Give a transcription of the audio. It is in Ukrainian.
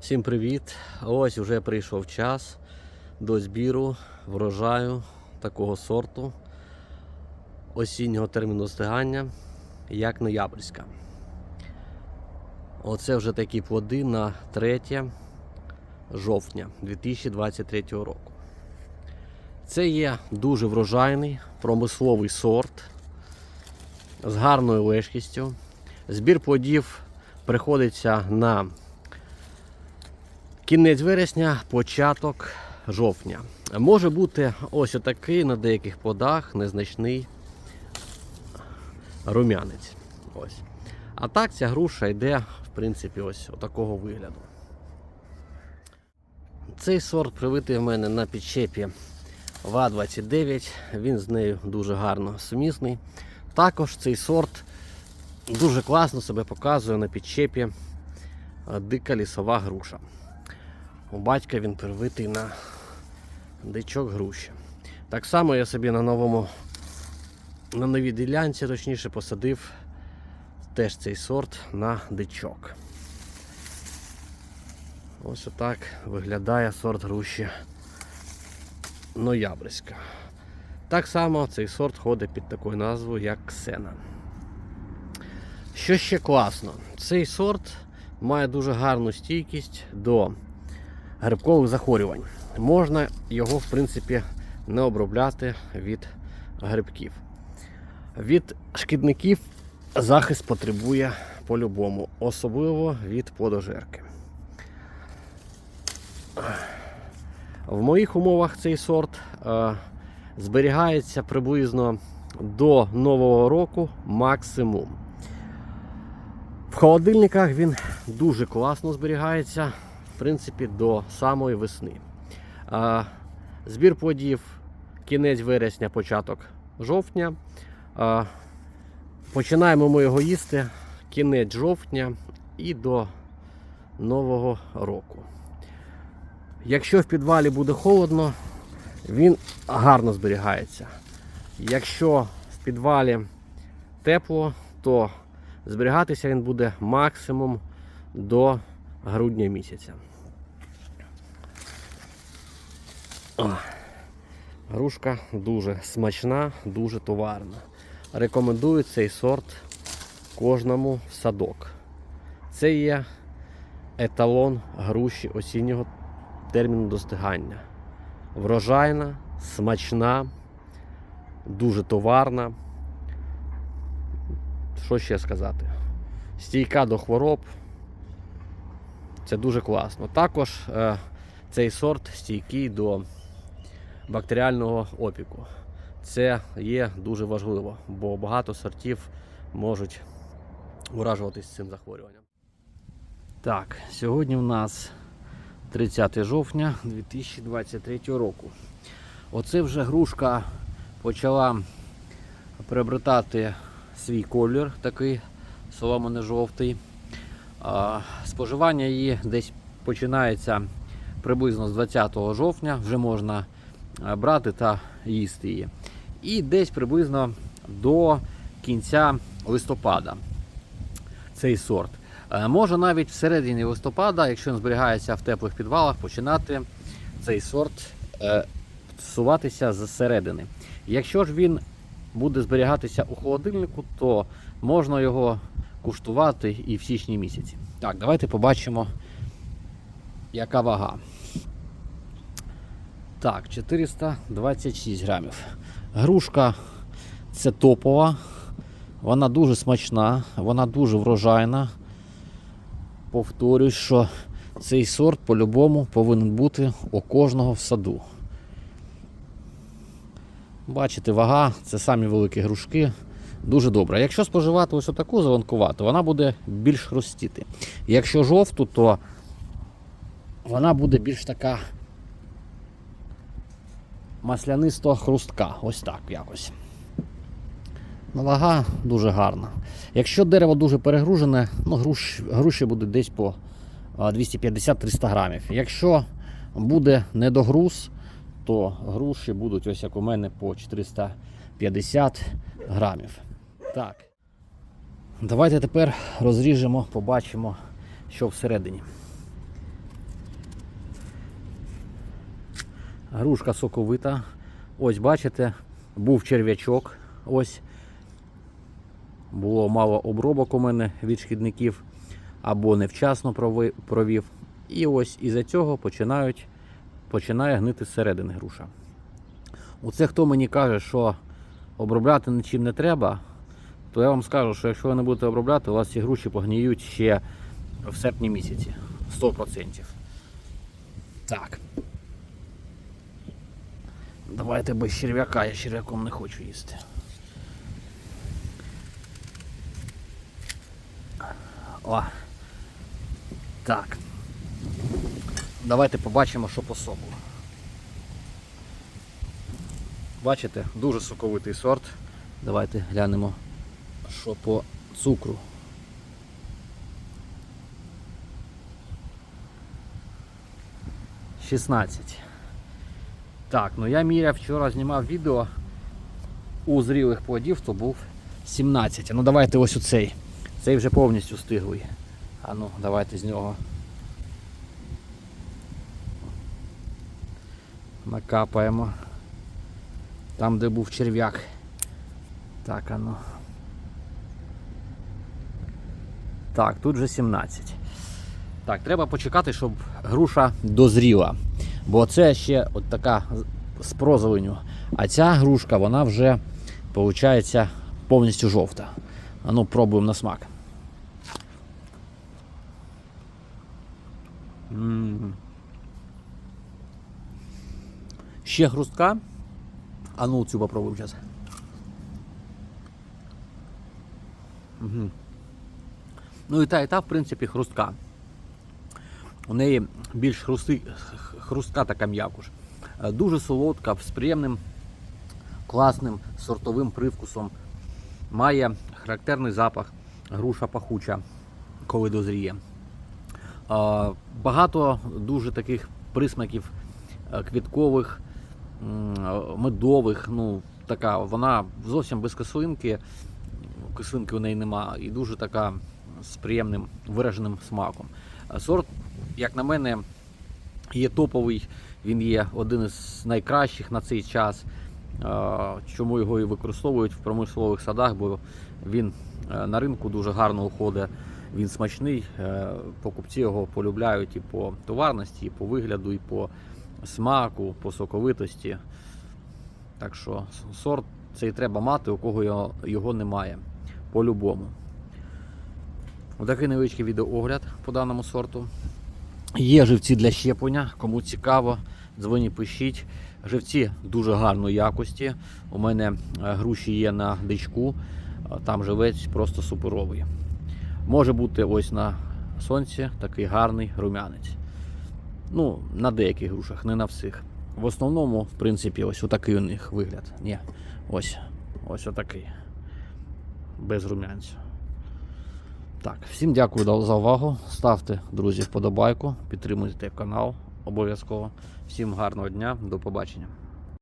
Всім привіт! Ось вже прийшов час до збіру врожаю такого сорту осіннього терміну стигання, як ноябрьська. Оце вже такі плоди на 3 жовтня 2023 року. Це є дуже врожайний промисловий сорт з гарною лежкістю. Збір плодів приходиться на Кінець вересня, початок жовтня. Може бути ось отакий на деяких плодах незначний рум'янець. Ось. А так ця груша йде, в принципі, ось такого вигляду. Цей сорт привитий в мене на підчепі ВА-29. Він з нею дуже гарно сумісний. Також цей сорт дуже класно себе показує на підчепі е, дика лісова груша. У батька він привитий на дичок груші. Так само я собі на новому, на новій ділянці, точніше, посадив теж цей сорт на дичок. Ось отак виглядає сорт груші ноябрьська. Так само цей сорт ходить під такою назвою, як Ксена. Що ще класно, цей сорт має дуже гарну стійкість до грибкових захворювань. Можна його, в принципі, не обробляти від грибків. Від шкідників захист потребує по-любому, особливо від плодожерки. В моїх умовах цей сорт е, зберігається приблизно до Нового року максимум. В холодильниках він дуже класно зберігається в принципі, до самої весни. Збір плодів кінець вересня, початок жовтня. Починаємо ми його їсти кінець жовтня і до Нового року. Якщо в підвалі буде холодно, він гарно зберігається. Якщо в підвалі тепло, то зберігатися він буде максимум до грудня місяця. О, грушка дуже смачна, дуже товарна. Рекомендую цей сорт кожному в садок. Це є еталон груші осіннього терміну достигання. Врожайна, смачна, дуже товарна. Що ще сказати? Стійка до хвороб. Це дуже класно. Також е, цей сорт стійкий до бактеріального опіку. Це є дуже важливо, бо багато сортів можуть уражуватись цим захворюванням. Так, сьогодні в нас 30 жовтня 2023 року. Оце вже грушка почала приобретати свій колір, такий соломоно-жовтий. Споживання її десь починається приблизно з 20 жовтня, вже можна брати та їсти її. І десь приблизно до кінця листопада цей сорт. Е, Може навіть всередині листопада, якщо він зберігається в теплих підвалах, починати цей сорт е, суватися зсередини. Якщо ж він буде зберігатися у холодильнику, то можна його куштувати і в січні місяці. Так, давайте побачимо, яка вага. Так, 426 грамів. Грушка це топова, вона дуже смачна, вона дуже врожайна. Повторюсь, що цей сорт по-любому повинен бути у кожного в саду. Бачите, вага це самі великі грушки. Дуже добре. Якщо споживати ось таку зеленкувату, вона буде більш хрустіти. Якщо жовту, то вона буде більш така маслянисто хрустка. Ось так якось. Ну, Вага дуже гарна. Якщо дерево дуже перегружене, ну, груш, груші буде десь по 250-300 грамів. Якщо буде недогруз, то груші будуть ось як у мене по 450 грамів. Так. Давайте тепер розріжемо, побачимо, що всередині. Грушка соковита. Ось бачите, був черв'ячок. Ось. Було мало обробок у мене від шкідників або невчасно провів. І ось із-за цього починають, починає гнити зсередини груша. Оце хто мені каже, що обробляти нічим не треба, то я вам скажу, що якщо ви не будете обробляти, у вас ці груші погніють ще в серпні місяці. 100%. Так. Давайте без черв'яка, я черв'яком не хочу їсти. О. Так. Давайте побачимо, що по соку. Бачите, дуже соковитий сорт. Давайте глянемо, що по цукру. Шістнадцять. Так, ну я міряв вчора знімав відео у зрілих плодів, то був 17. А Ну давайте ось оцей. Цей вже повністю стиглий. А ну, давайте з нього. Накапаємо. Там, де був черв'як. Так, а ну. Так, тут вже 17. Так, треба почекати, щоб груша дозріла. Бо це ще от така з- прозеленю. А ця грушка, вона вже, виходить, повністю жовта. А ну, пробуємо на смак. Ще хрустка. А ну цю попробуємо зараз. Ну і та, і та, в принципі, хрустка. У неї більш хрусти, хрустка така м'якуш. Е, Дуже солодка, з приємним, класним сортовим привкусом. Має характерний запах, груша пахуча, коли дозріє. Е, Багато дуже таких присмаків е, квіткових, медових. Ну, така, вона зовсім без кислинки. Кислинки у неї нема, і дуже така з приємним вираженим смаком. Сорт, як на мене, є топовий, він є один із найкращих на цей час. Чому його і використовують в промислових садах, бо він е, на ринку дуже гарно уходить, він смачний. е, Покупці його полюбляють і по товарності, і по вигляду, і по смаку, по соковитості. Так що сорт цей треба мати, у кого його немає. По-любому. Отакий невеличкий відеоогляд по даному сорту. Є живці для щеплення, кому цікаво, дзвоніть, пишіть. Живці дуже гарної якості. У мене е, груші є на дичку, там живець просто суперовий. Може бути ось на сонці такий гарний рум'янець. Ну, на деяких грушах, не на всіх. В основному, в принципі, ось отакий у них вигляд. Ні, ось, ось отакий. Без рум'янцю. Так, всім дякую за- увагу. Ставте, друзі, вподобайку, підтримуйте канал обов'язково. Всім гарного дня, до побачення.